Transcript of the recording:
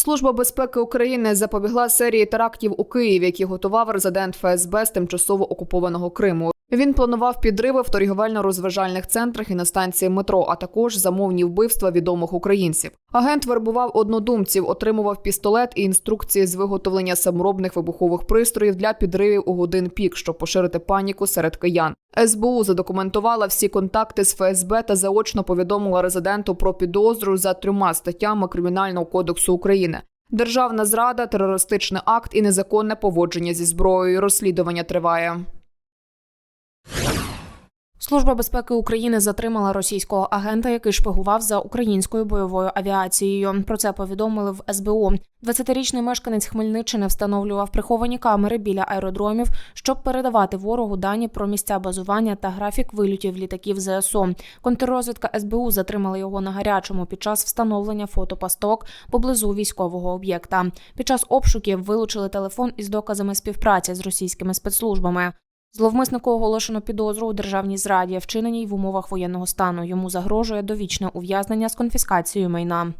Служба безпеки України запобігла серії терактів у Києві, які готував резидент ФСБ з тимчасово окупованого Криму. Він планував підриви в торгівельно-розважальних центрах і на станції метро, а також замовні вбивства відомих українців. Агент вербував однодумців, отримував пістолет і інструкції з виготовлення саморобних вибухових пристроїв для підривів у годин пік, щоб поширити паніку серед киян. СБУ задокументувала всі контакти з ФСБ та заочно повідомила резиденту про підозру за трьома статтями Кримінального кодексу України. Державна зрада, терористичний акт і незаконне поводження зі зброєю. Розслідування триває. Служба безпеки України затримала російського агента, який шпигував за українською бойовою авіацією. Про це повідомили в СБУ. 20-річний мешканець Хмельниччини встановлював приховані камери біля аеродромів, щоб передавати ворогу дані про місця базування та графік вильотів літаків ЗСУ. Контррозвідка СБУ затримала його на гарячому під час встановлення фотопасток поблизу військового об'єкта. Під час обшуків вилучили телефон із доказами співпраці з російськими спецслужбами. Зловмиснику оголошено підозру у державній зраді, вчиненій в умовах воєнного стану. Йому загрожує довічне ув'язнення з конфіскацією майна.